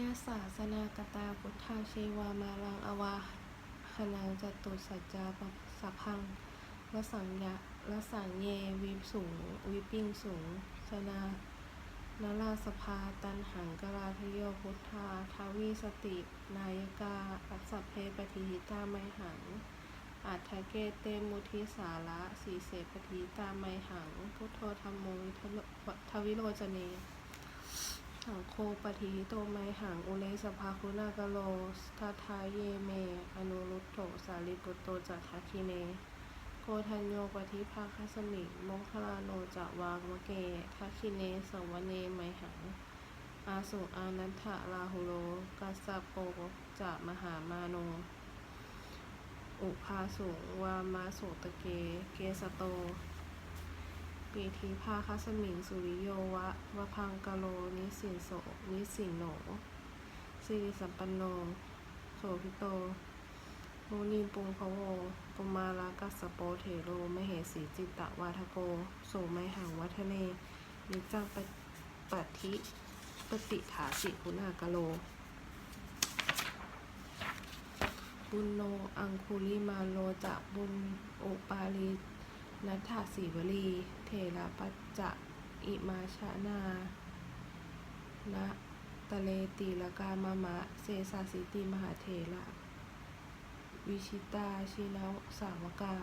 ยศาสนากตาพุทธาเชวามาลังอวาหนังจตุสัจจาปสัพพังวสังยะวสังเยวิสูง วิปิงสูง สนานราสภาตันหังกราทโยพุทธาทาวีสติ นายกาอัสสพเพปฏิหิตาไมหังอัฏฐเกเตมุทิสาระสีเสปฏิหิตาไมหัง พุทโธธรรมโมทโลทวิโรจเน สังโฆปฏิหิโตไมหัง อุเลสภาคุณากโลทัทาเยเม อนุรุตโถสาลิปุตโตจัตทคิเน โกทัญโยปฏิภาคสมิมคคลาโนจะวามะเกทัคิเนสวเนไมหัง อาสุอานันทะราหุโลกัสสะโปจะมหามาโน อุภาสุวามาโสตเก เกสโต ปีทีภาคัสมิงสุริโยวะวะพังกะโลนิสินโสนิสินโหนสิริสัมปันโนโสภิโตโมนีปุงพะโวกุมารากัสโปเถโรมเหสีจิตตวาทโกโสไมหังวัฒเนนิจังปปฏิปฏิถาสิคุณากะโลบุญโนอังคุลิมาโลจะบุญโอปาลี นัทธาสีวลีเถระปัจจะอิมาชานานะตะเลตีละกามามะ เสสาสิติมหาเถระ วิชิตาชินาวสาวกา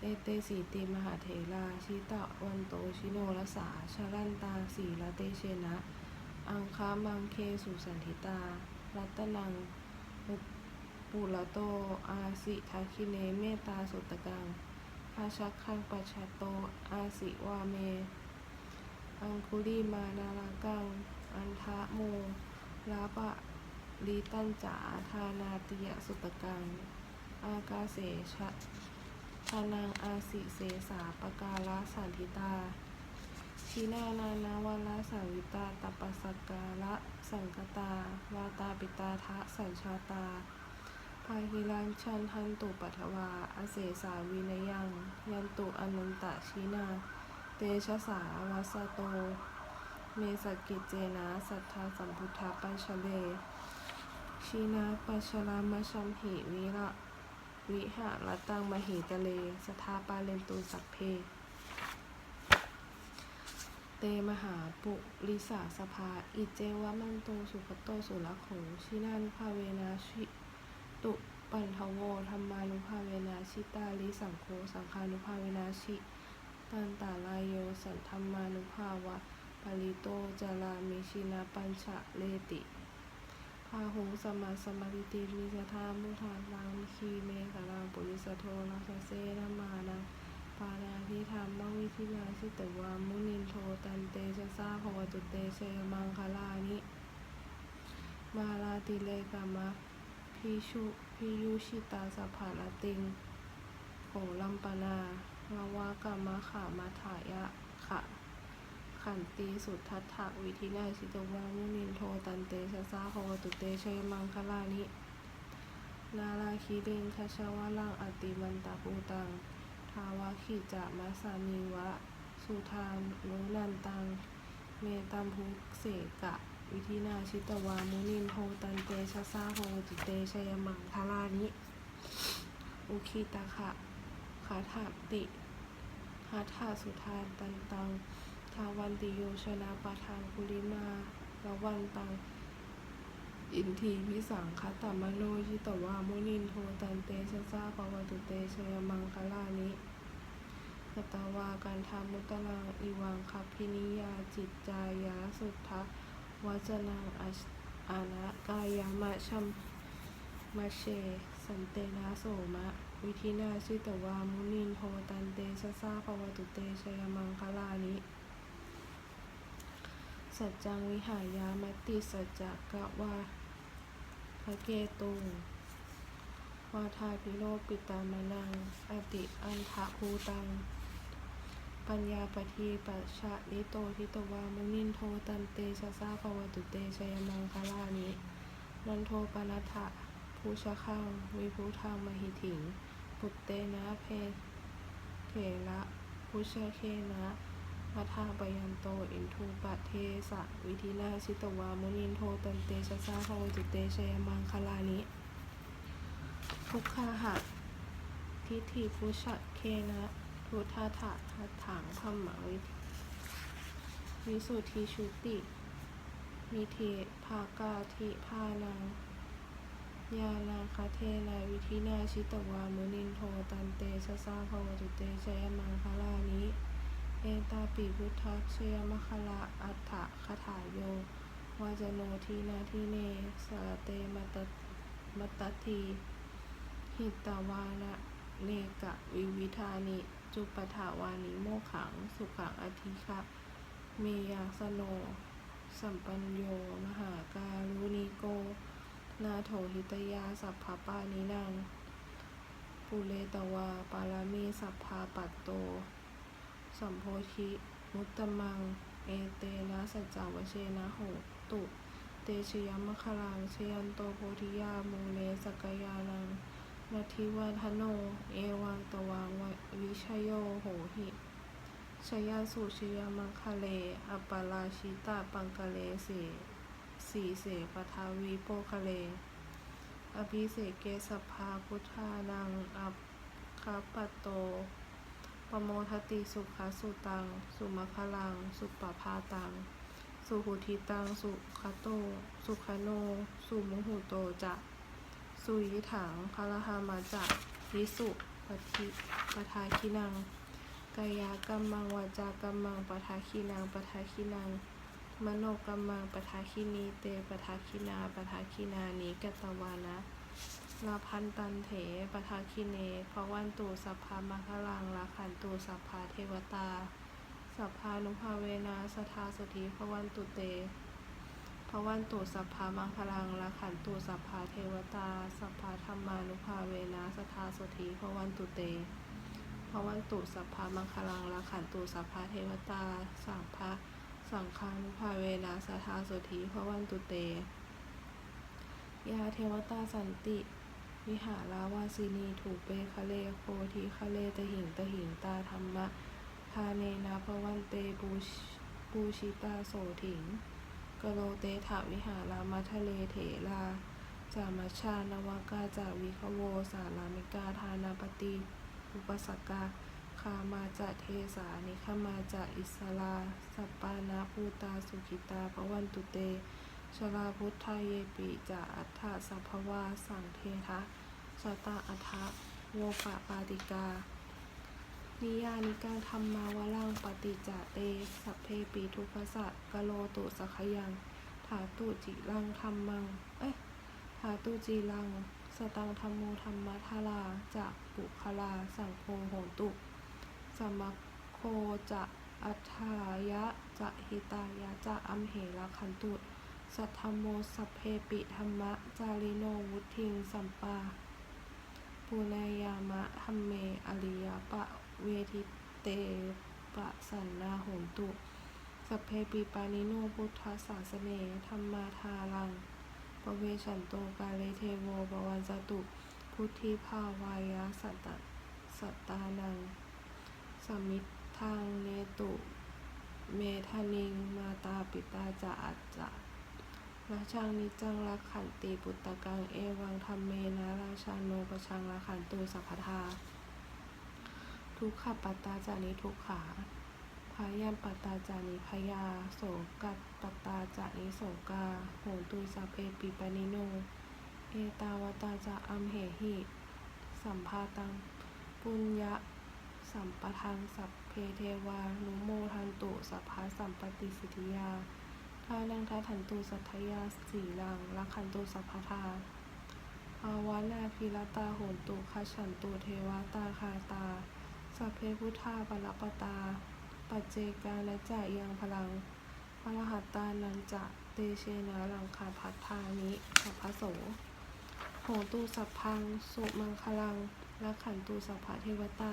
เอเตสีติมหาเถราชิตะวันโตชิโนรสาชารันตาสีละเตเชนะ อังคามังเคสุสันทิตา รัตนังปุระโต อาสิทาคิเนเมตตาสุตกัง ภาชักขังปัชชตโต อาสิวาเม อังคุลีมานารากัง อันทะโมลาปะลีตันจาทานาติยสุตกัง อากาเสชะทานังอาสิเสสาปการะสันทิตา ชีนานานาวาสังวิตาตปปสกการะสังกตาวาตาปิตาทะสัญชาตา ภาหิรัญชันทันตุปัทวา อเสสาวินยัง ยันตุอนันตะชีนา เตชะสาวัสโต เมสกิจเจนะสัทธาสัมพุทธาปัญชเล ชีนาปัชรามชัมหิวิระวิหารตังมหิตะเล สทาปาเลนตุสัพเพ เตมหาปุริสาสภา อิเจวะมันโตสุขโตสุรโขชินานุภาเวนาชิ ตุปันทโวธรรมานุภาเวนาชิตาลิสังโฆสังฆานุภาเวนาชิตันตาลายโยสันธรรมานุภาวะปริโตจารามิชินาปัญชะเลติพาหุงสมาสมาติติมิสทามุทานังคีเมกะลังปุริสโทนัสเสนมานังปานาทิธรรมวิธินาสิตวามุนินโทตันเตชะสาภวตุเตเชมังคลานิ มาลาติเลกามะ พิชุพิยุชิตาสภาลติงโหลัมปนาวาวากามะขามาถายะขะขันตีสุดทัตถะวิธินาชิตวามุนินโทตันเตชะสาภวตุเตเชยมังคลานินาราคิริงคชาวลังอติมันตาภูตัง ทาวาขิจะมัสานิวะ สุทานนุนันตัง เมตัมภุเสกะ วิธินาชิตวามุนินโทตันเตชะสาโหติเตชยมังคลานิ อุคิตะขะคาถาติหาถาสุทานตันตัง ทาวันติโยชนะปะทางคุลิมาละวันตัง อินทีวิสังคตมโนชิตวามุนินโทตันเตชะสาปวัตุเตชยมังคลานิกตาวากันทามุตลังอิวังคัพพินิยาจิตจายาสุทธะ วจนังอานะกายามะชัมมาเช สันเตนะโสมะ วิธินาชิตวามุนินโทตันเตชะสาปวตุเตชยมังคลานิสัจจังวิหายามติสัจจกะวาพระเกตุงวาทาพิโรปิตามนังอติอันทะภูตัง ปัญญาปทีปชะนิโตทิตวามุนินโทตันเตชะสาภวตุเตชยมังคลานินันโทปนัทธะภูชะขังวิภูทางมหิถิง ปุตเตนะเพเถระพุชะเคนะอพัทาปยันโตอินทูปะเทสะวิธินาชิตวามุนินโทตันเตชะสาภวจิตเตชยมังคลานิทุกขาหะทิฏฐิพุชะเคนะ ทุทาถะทัฏฐังธรรมวิวิสุทธิชุติ มิเทภากาธิพานัง ยานาคาเทนาวิธินาชิตวามุนินโทตันเตชะสาภวตุเตชยมังคลานิเอตาปิพุทธักชยมคลาอัฏฐคถาโยวาจโนทีนาทีเนสาเตมตมตทีหิตาวานะเนกะวิวิธานิ จุปถาวานิโมขัง สุขังอธิคะเมยาสโน สัมปัญโย มหาการุณิโก นาโถหิตยา สัพพปานินัง ปุเรตวา ปารามีสัพพาปัตโต สัมโพธิมุตตมัง เอเตนะสัจจาวเชนะโหตุ เตชยมคลังชยันโตโพธิยามุเลสกยานัง นาทิวัฒโน เอวังตวังวิชโยโหหิชยาสุชยามังคะเล อัปปาราชิตาปังกะเลเสสีเสปทาวีโปคะเล อภิเสเกสภาพุทธานัง อัปคาปโต ปโมทติสุขสุตัง สุมคลัง สุปปภาตัง สุหุทิตัง สุขโต สุขโน สุมุหุโตจะ สุยถังพระหามาจะวิสุปฏิปทาคินังกายกัมมังวาจากัมมังปทาคินังปทาคินัง มโนกัมมังปทาคินีเตปทาคินาปทาคินานิกตวานะลาพันตันเถปทาคิเนภวันตุสัพพามังคลังลาขันตุสัพพาเทวตา สัพพานุภาเวนะสทาสถิภวันตุเต ภวันตุสัพพามังคลังลาขันตุสัพพาเทวตา สัพพาธรรมานุภาเวนะสทาสถิภวันตุเตภวันตุสัพพามังคลังลาขันตุสัพพาเทวตา สังฆะสังฆานุภาเวนะสทาสถิภวันตุเต ยาเทวตาสันติวิหาราวาสินีถูกเปคะเลโคทีคะเลตหิงตหิงตาธรรมะทาเนนะพวันเตปูปูชิตาโสถิง กโลเตถาวิหารามัทะเลเถลาจามัชชานวากาจาวิคโว สารามิกาทานาปฏิอุปสกกาคามาจะเทสานิขมาจะอิสลาสัปปานาภูตาสุขิตาพระวันตุเตชลาพุทธาเยปิจาอัฏฐสัพพวาสังเททะสตาอัฏฐโวปะปาติกา นิยานิการธรรมาวลังปฏิจจเต สัพเพปีทุพสะกะโลตุสขยังถาตุจิลังธรรมัง เอ๊ะถาตุจีลัง สตังธรรมโมธรรมทาราจะปุคลา สังโฆโหตุสมัคโคจะอัฏฐายะจะหิตายะจะอัมเหระคันตุสัทธโมสัพเพปิธรรมะ จาริโนวุทิงสัมปาปุณยามะธรรมเม อริยปะ เวทิเตปะสันนาโหนตุ สัพเพปิปานิโนพุทธศาสเนธรรมาทารังปเวชันโตกาเลเทโวปวันจตุ พุทธิภาวายะสัตตสัตตานัง สมิทธังเนตุ เมธานิงมาตาปิตาจะอัจจะราชังนิจังรักขันติปุตตะกังเอวังธรรมเมนะราชาโนประชังรักขันตุสัพพทา ทุกขปัตตาจานิทุกขาพายันปัตตาจานิพยา โสกัตปัตตาจานิโสกาโหตุสัพเพปิปานิโน เอตาวตาจะอัมเหหิ สัมภาตัง ปุญญะ สัมปทังสัพเพเทวา นุโมทันตุสัพพะสัมปติสิทธิยาทานังทัทันตุสัทธยาสีลังรักขันตุสัพพทาภาวนาพิรตาโหนตุขฉันตุเทวตาคาตา สัพเพพุทธาปรปตา ปัจเจกาและจะยังพลังพระหัตตานันจะเตเชนะลังคาพัทธานิสัพพโสโหตุสัพพัง สุมังคลังรักขันตุสัพพะเทวตา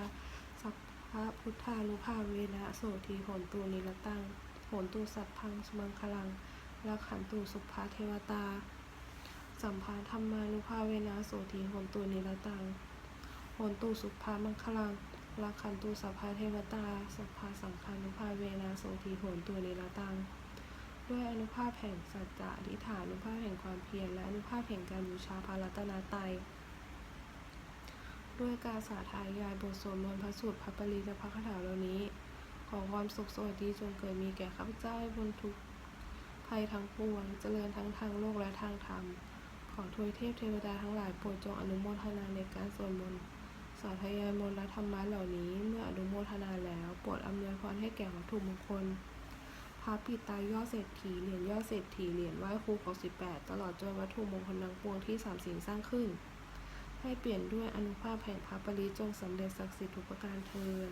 สัพพะพุทธานุภาเวนะโสทีโหนตุนิรตังโหนตุสัพพัง สุมังคลังรักขันตุสุภาเทวตา สัมภาธรรมานุภาเวนะโสทีโหนตุนิรตังโหนตุสุภามังคลัง ลักขันตุสัพพะเทวตาสัพพะสังฆานุภาเวนะโสทีโหนตุเนรตัง ด้วยอนุภาพแห่งสัจจะอธิฐานอนุภาพแห่งความเพียรและอนุภาพแห่งการบูชาพระรัตนตรัยด้วยการสาธยายบทสวดมนต์พระสูตรพระปริและพระคาถาเหล่านี้ ขอความสุขสวัสดีจงเกิดมีแก่ข้าพเจ้าบนทุกภัยทั้งปวงเจริญทั้งทางโลกและทางธรรม ขอทวยเทพเทวดาทั้งหลายโปรดจงอนุโมทนาในการสวดมนต์าธยายมนต์และธรรมะเหล่านี้ เมื่ออนุโมทนาแล้วโปรดอำนวยพรให้แก่วัตถุมงคลพระปิตายอดเศรษฐีเหรียญยอดเศรษฐีเหรียญไหว้ครูของสิบแปดตลอดจนวัตถุมงคลทั้งปวงที่สามสิ่งสร้างขึ้น ให้เปลี่ยนด้วยอนุภาพแห่งพระปริจงสำเร็จศักดิ์สิทธิ์ทุกประการเทิน